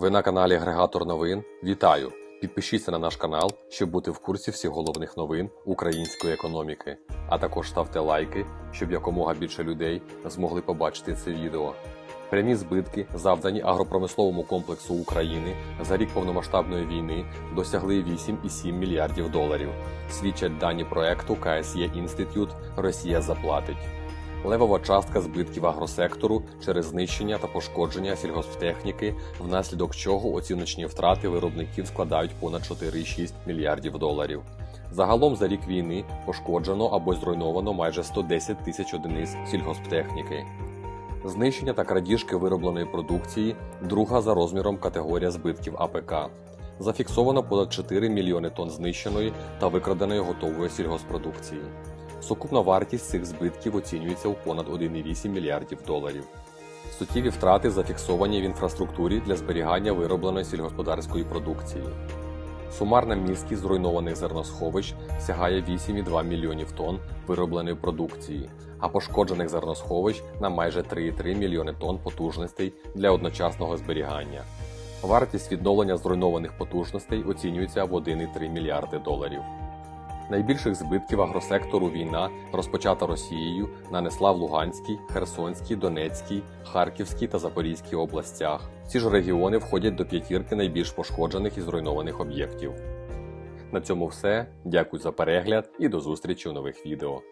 Ви на каналі Агрегатор новин. Вітаю! Підпишіться на наш канал, щоб бути в курсі всіх головних новин української економіки. А також ставте лайки, щоб якомога більше людей змогли побачити це відео. Прямі збитки, завдані агропромисловому комплексу України за рік повномасштабної війни, досягли 8,7 мільярдів доларів. Свідчать дані проекту КСЄ Інститут Росія заплатить. Левова частка збитків агросектору через знищення та пошкодження сільгосптехніки, внаслідок чого оціночні втрати виробників складають понад 4,6 мільярдів доларів. Загалом за рік війни пошкоджено або зруйновано майже 110 тисяч одиниць сільгосптехніки. Знищення та крадіжки виробленої продукції друга за розміром категорія збитків АПК. Зафіксовано понад 4 мільйони тонн знищеної та викраденої готової сільгоспродукції. Сукупна вартість цих збитків оцінюється у понад 1,8 мільярдів доларів. Суттєві втрати зафіксовані в інфраструктурі для зберігання виробленої сільгосподарської продукції. Сумарна міськість зруйнованих зерносховищ сягає 8,2 мільйонів тонн виробленої продукції, а пошкоджених зерносховищ на майже 3,3 мільйони тонн потужностей для одночасного зберігання. Вартість відновлення зруйнованих потужностей оцінюється в 1,3 мільярди доларів. Найбільших збитків агросектору війна, розпочата Росією, нанесла в Луганській, Херсонській, Донецькій, Харківській та Запорізькій областях. Ці ж регіони входять до п'ятірки найбільш пошкоджених і зруйнованих об'єктів. На цьому все. Дякую за перегляд і до зустрічі у нових відео.